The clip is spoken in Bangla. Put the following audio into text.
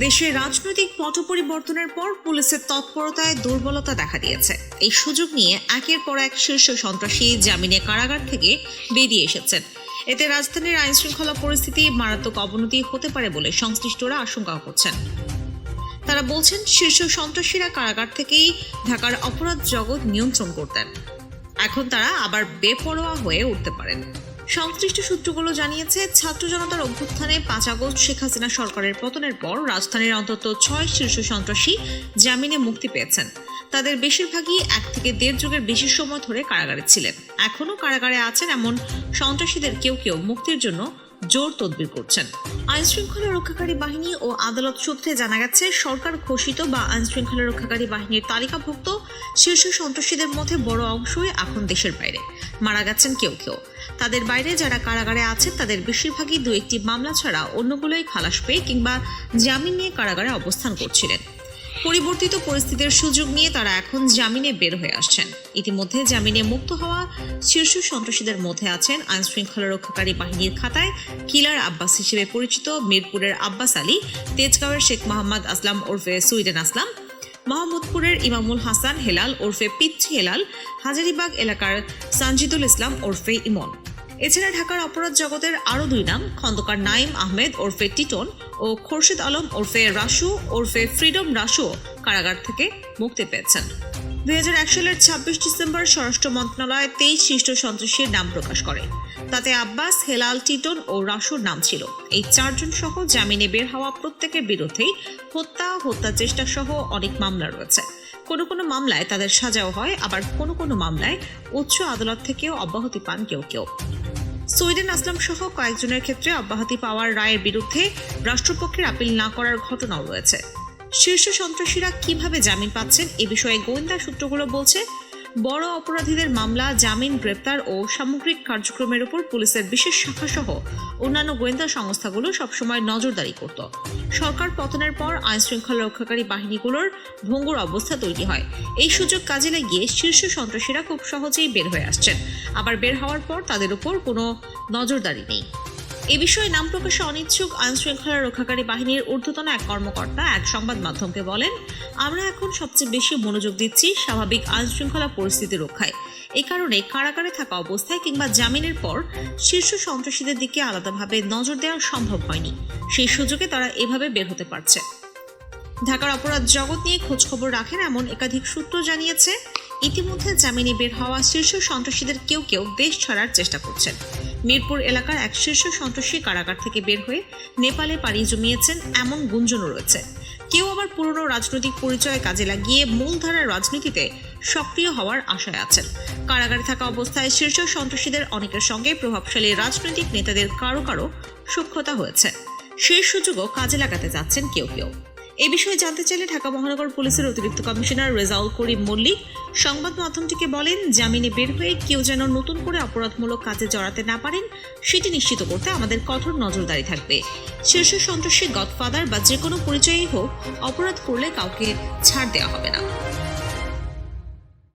দেশে রাজনৈতিক পট পরিবর্তনের পর পুলিশের তৎপরতায় দুর্বলতা দেখা দিয়েছে। এই সুযোগ নিয়ে একের পর এক শীর্ষ সন্ত্রাসী জামিনে কারাগার থেকে বেরিয়ে এসেছেন। এতে রাজধানীর আইন শৃঙ্খলা পরিস্থিতি মারাত্মক অবনতি হতে পারে বলে সংশ্লিষ্টরা আশঙ্কা করছেন। তারা বলছেন, শীর্ষ সন্ত্রাসীরা কারাগার থেকেই ঢাকার অপরাধ জগৎ নিয়ন্ত্রণ করতেন। এখন তারা আবার বেপরোয়া হয়ে উঠতে পারেন। সংশ্লিষ্ট সূত্রগুলো জানিয়েছে, ছাত্র জনতার অভ্যুত্থানে পাঁচ আগস্ট শেখ হাসিনা সরকারের পতনের পর রাজধানীর অন্তত ছয় শীর্ষ সন্ত্রাসী জামিনে মুক্তি পেয়েছেন। তাদের বেশিরভাগই এক থেকে দেড় যুগের বেশি সময় ধরে কারাগারে ছিলেন। এখনও কারাগারে আছেন এমন সন্ত্রাসীদের কেউ কেউ মুক্তির জন্য জোর তদবির করছেন। আইন শৃঙ্খলা রক্ষাকারী বাহিনী ও আদালত সূত্রে জানা গেছে, সরকার ঘোষিত বা আইন শৃঙ্খলা রক্ষাকারী বাহিনীর তালিকাভুক্ত শীর্ষ সন্ত্রাসীদের মধ্যে বড় অংশই এখন দেশের বাইরে। মারা গেছেন কেউ কেউ। তাদের বাইরে যারা কারাগারে আছেন তাদের বেশিরভাগই দু একটি মামলা ছাড়া অন্যগুলোই খালাস পেয়ে কিংবা জামিন নিয়ে কারাগারে অবস্থান করছিলেন। পরিবর্তিত পরিস্থিতির সুযোগ নিয়ে তারা এখন জামিনে বের হয়ে আসছেন। ইতিমধ্যে জামিনে মুক্ত হওয়া শীর্ষ সন্ত্রাসীদের মধ্যে আছেন আইন শৃঙ্খলা রক্ষাকারী বাহিনীর খাতায় কিলার আব্বাস হিসেবে পরিচিত মিরপুরের আব্বাস আলী, তেজগাঁওয়ের শেখ মোহাম্মদ আসলাম ওরফে সুইডেন আসলাম মোহাম্মদপুরের ইমামুল হাসান হেলাল ওরফে পিচ্ছি হেলাল, হাজারিবাগ এলাকার সানজিদুল ইসলাম ওরফে ইমন। এছাড়া ঢাকার অপরাধ জগতের আরও দুই নাম, খন্দকার নাইম আহমেদ ওরফে টিটন ও খোরশেদ আলম ওরফে রাসু ওরফে ফ্রিডম রাসু কারাগার থেকে মুক্তি পেয়েছেন। দুই হাজার এক সালের ছাব্বিশ ডিসেম্বর স্বরাষ্ট্র মন্ত্রণালয় তেইশ শীর্ষ সন্ত্রাসীর নাম প্রকাশ করে। তাতে আব্বাস, হেলাল, টিটন ও রাসুর নাম ছিল। এই চারজন সহ জামিনে বের হওয়া প্রত্যেকের বিরুদ্ধেই হত্যা হত্যা চেষ্টা সহ অনেক মামলা রয়েছে। কোনো কোনো মামলায় তাদের সাজাও হয়, আবার কোনো কোনো মামলায় উচ্চ আদালত থেকেও অব্যাহতি পান কেউ কেউ। সুইডেন আসলাম সহ কয়েকজনের ক্ষেত্রে অব্যাহতি পাওয়ার রায়ের বিরুদ্ধে রাষ্ট্রপক্ষের আপিল না করার ঘটনাও রয়েছে। শীর্ষ সন্ত্রাসীরা কীভাবে জামিন পাচ্ছেন এ বিষয়ে গোয়েন্দা সূত্রগুলো বলছে, বড় অপরাধীদের মামলা, জামিন, গ্রেপ্তার ও সামগ্রিক কার্যক্রমের উপর পুলিশের বিশেষ শাখা সহ অন্যান্য গোয়েন্দা সংস্থাগুলো সবসময় নজরদারি করত। সরকার পতনের পর আইন শৃঙ্খলা রক্ষাকারী বাহিনীগুলোর ভঙ্গুর অবস্থা তৈরি হয়। এই সুযোগ কাজে লাগিয়ে শীর্ষ সন্ত্রাসীরা খুব সহজেই বের হয়ে আসছেন। আবার বের হওয়ার পর তাদের উপর কোনো নজরদারি নেই। এ বিষয়ে নাম প্রকাশে অনিচ্ছুক আইন শৃঙ্খলা রক্ষাকারী বাহিনীর ঊর্ধ্বতন এক কর্মকর্তা এক সংবাদ মাধ্যমকে বলেন, আমরা এখন সবচেয়ে বেশি মনোযোগ দিচ্ছি স্বাভাবিক আইন শৃঙ্খলা পরিস্থিতি রক্ষায়। এ কারণে কারাগারে থাকা অবস্থায় কিংবা জামিনের পর শীর্ষ সন্ত্রাসীদের দিকে আলাদাভাবে নজর দেওয়া সম্ভব হয়নি। সেই সুযোগে তারা এভাবে বের হতে পারছে। ঢাকার অপরাধ জগৎ নিয়ে খোঁজখবর রাখেন এমন একাধিক সূত্র জানিয়েছে। ইতিমধ্যে জামিনে বের হওয়া শীর্ষ সন্ত্রাসীদের কেউ কেউ দেশ ছাড়ার চেষ্টা করছেন। মিরপুর এলাকার এক শীর্ষ সন্ত্রাসী কারাগার থেকে বের হয়ে নেপালে পাড়ি জমিয়েছেন এমন গুঞ্জনও রয়েছে। কেউ আবার পুরনো রাজনৈতিক পরিচয় কাজে লাগিয়ে মূলধারার রাজনীতিতে সক্রিয় হওয়ার আশায় আছেন। কারাগারে থাকা অবস্থায় শীর্ষ সন্ত্রাসীদের অনেকের সঙ্গে প্রভাবশালী রাজনৈতিক নেতাদের কারও কারও সক্ষতা হয়েছে। সেই সুযোগও কাজে লাগাতে যাচ্ছেন কেউ কেউ। এ বিষয়ে জানতে চাইলে ঢাকা মহানগর পুলিশের অতিরিক্ত কমিশনার রেজাউল করিম মল্লিক সংবাদ মাধ্যমটিকে বলেন, জামিনে বের হয়ে কেউ যেন নতুন করে অপরাধমূলক কাজে জড়াতে না পারেন, সেটি নিশ্চিত করতে আমাদের কঠোর নজরদারি থাকবে। শীর্ষ সন্ত্রাসী গডফাদার বা যে কোনো পরিচয়ই হোক, অপরাধ করলে কাউকে ছাড় দেওয়া হবে না।